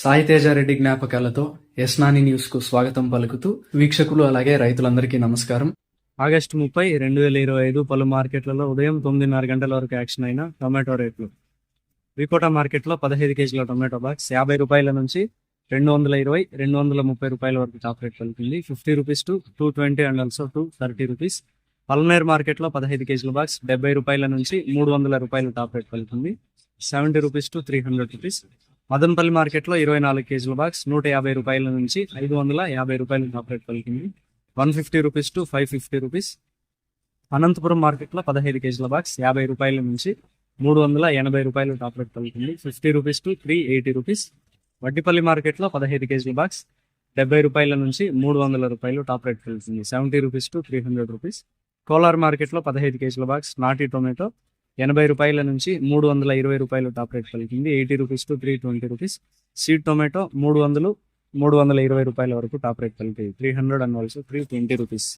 సాయితేజారెడ్డి జ్ఞాపకాలతో యస్నాని న్యూస్కు స్వాగతం పలుకుతూ వీక్షకులు అలాగే రైతులందరికీ నమస్కారం. ఆగస్టు ముప్పై రెండు వేల ఇరవై ఐదు పలు మార్కెట్లలో ఉదయం తొమ్మిదిన్నర గంటల వరకు యాక్షన్ అయిన టొమాటో రేట్లు. వికోటా మార్కెట్లో పదహైదు కేజీల టొమాటో బాక్స్ యాభై రూపాయల నుంచి రెండు వందల ఇరవై రెండు వందల ముప్పై రూపాయల వరకు టాప్ రేట్ పలుకుతుంది fifty rupees to two twenty and also two thirty rupees. Palamaner మార్కెట్లో పదహైదు కేజీల బాక్స్ డెబ్బై రూపాయల నుంచి మూడు వందల రూపాయల టాప్ రేట్ పలుకుతుంది seventy rupees to three hundred rupees. Madanapalle మార్కెట్లో ఇరవై నాలుగు కేజీల బాక్స్ నూట యాభై రూపాయల నుంచి ఐదు వందల యాభై రూపాయల టాప్ రేట్ పలికింది. One fifty rupees to five fifty rupees. Anantapur మార్కెట్లో పదహైదు కేజీల బాక్స్ యాభై రూపాయల నుంచి మూడు వందల ఎనభై రూపాయలు టాప్ రేట్ పలుకుతుంది fifty rupees to three eighty rupees. Vaddipalli మార్కెట్లో పదహైదు కేజీల బాక్స్ డెబ్బై రూపాయల నుంచి మూడు వందల రూపాయలు టాప్ రేట్ పలుకుతుంది seventy rupees to three hundred rupees. Kolar మార్కెట్లో పదహైదు కేజీల బాక్స్ నాటి టొమాటో ఎనభై రూపాయల నుంచి మూడు వందల ఇరవై రూపాయలు టాప్ రేట్ పలికింది. Eighty rupees to three twenty rupees. Seed tomato మూడు వందలు మూడు వందల ఇరవై రూపాయల వరకు టాప్ రేట్ పలికింది three hundred and also three twenty rupees.